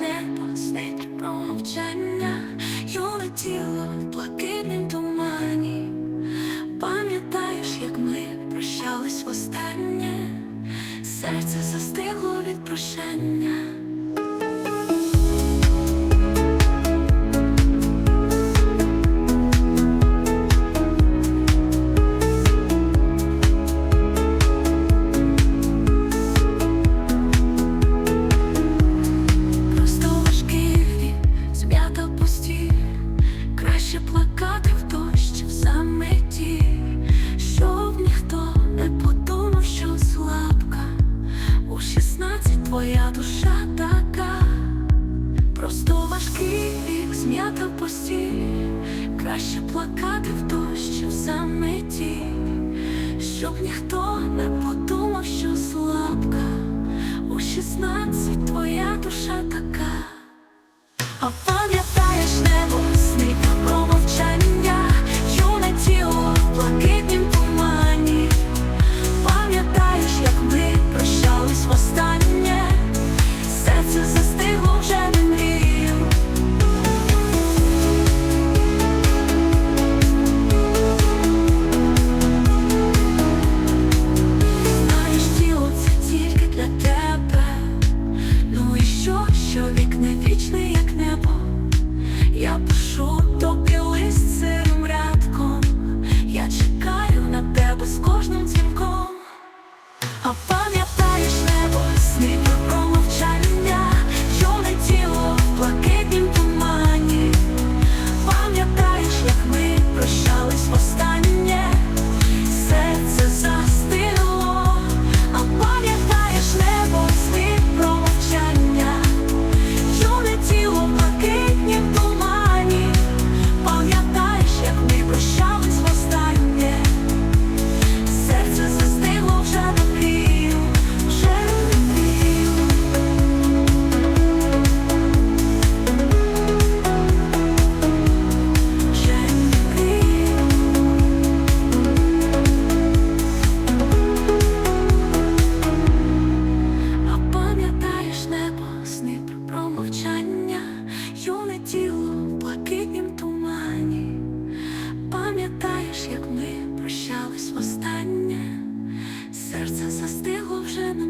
Небо, сни про мовчання, юне тіло в блакитнім тумані. Пам'ятаєш, як ми прощались востаннє, серце застигло від прощання. Зм'ята пусті, краще плакати в дощ в заметі, щоб ніхто не подумав, що слабка. У шістнадцять твоя душа така, чоловік не вічний. останнє. Серце застигло вже на